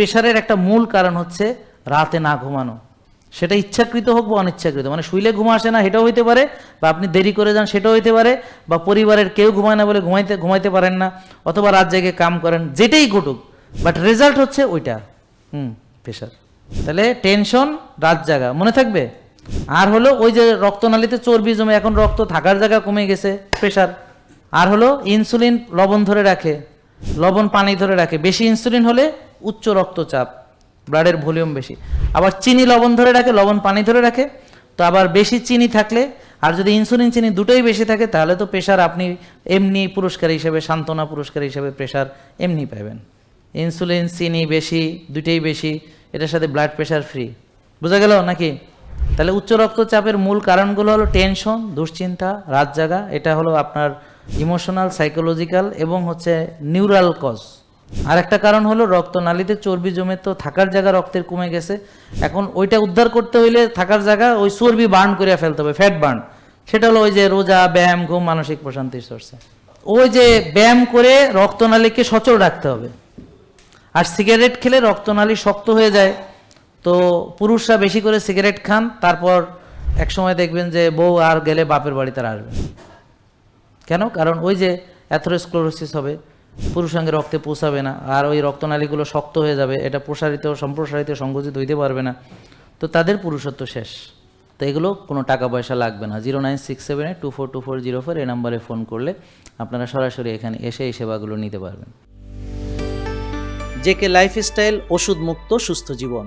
প্রেশারের একটা মূল কারণ হচ্ছে রাতে না ঘুমানো। সেটা ইচ্ছাকৃত হোক বা অনিচ্ছাকৃত মানে শুইলে ঘুম আসে না, সেটাও হইতে পারে, বা আপনি দেরি করে যান, সেটাও হইতে পারে, বা পরিবারের কেউ ঘুমায় না বলে ঘুমাইতে ঘুমাইতে পারেন না, অথবা রাত জেগে কাম করেন, যেটাই ঘটুক বাট রেজাল্ট হচ্ছে ওইটা, হুম প্রেশার তাহলে টেনশন রাত জাগা, মনে থাকবে? আর হলো ওই যে রক্তনালীতে চর্বি জমে এখন রক্ত থাকার জায়গা কমে গেছে প্রেশার আর হলো ইনসুলিন লবণ ধরে রাখে, লবণ পানি ধরে রাখে, বেশি ইনসুলিন হলে উচ্চ রক্তচাপ ব্লাডের ভলিউম বেশি। আবার চিনি, লবণ ধরে রাখে, লবণ, পানি ধরে রাখে। তো আবার বেশি চিনি থাকলে, আর যদি ইনসুলিন চিনি দুটোই বেশি থাকে, তাহলে তো প্রেশার আপনি এমনি পুরস্কার হিসেবে, সান্ত্বনা পুরস্কার হিসেবে প্রেশার এমনি পাবেন। ইনসুলিন চিনি বেশি, দুটোই বেশি, এটার সাথে ব্লাড প্রেশার ফ্রি বোঝা গেল নাকি? তাহলে উচ্চ রক্তচাপের মূল কারণগুলো হলো টেনশন দুশ্চিন্তা রাত জাগা এটা হলো আপনার ইমোশনাল সাইকোলজিক্যাল এবং হচ্ছে নিউরাল কজ আর একটা কারণ হলো রক্তনালীতে চর্বি জমে তো থাকার জায়গা রক্তের কমে গেছে। এখন ওইটা উদ্ধার করতে হইলে থাকার জায়গা ওই চর্বি বার্ন করে ফেলতে হবে, ফ্যাট বার্ন। সেটা হলো ওই যে রোজা, ব্যায়াম, ঘুম, মানসিক প্রশান্তির সোর্সে ওই যে ব্যায়াম করে রক্তনালীকে সচল রাখতে হবে। আর সিগারেট খেলে রক্তনালী শক্ত হয়ে যায়। তো পুরুষরা বেশি করে সিগারেট খান, তারপর এক সময় দেখবেন যে বউ আর গেলে বাপের বাড়ি তার আসবে কেন? কারণ ওই যে অ্যাথোরোস্ক্লোরোসিস হবে পুরুষাঙ্গে রক্তে পৌঁছাবে না, আর ওই রক্তনালীগুলো শক্ত হয়ে যাবে, এটা প্রসারিত, সম্প্রসারিত, সংকুচিত হইতে পারবে না। তো তাদের পুরুষত্ব শেষ। তো এগুলো কোনো টাকা পয়সা লাগবে না। Zero nine six seven two four two four zero four এই নাম্বারে ফোন করলে আপনারা সরাসরি এখানে এসে এই সেবাগুলো নিতে পারবেন। জেকে লাইফস্টাইল ওষুধ মুক্ত সুস্থ জীবন।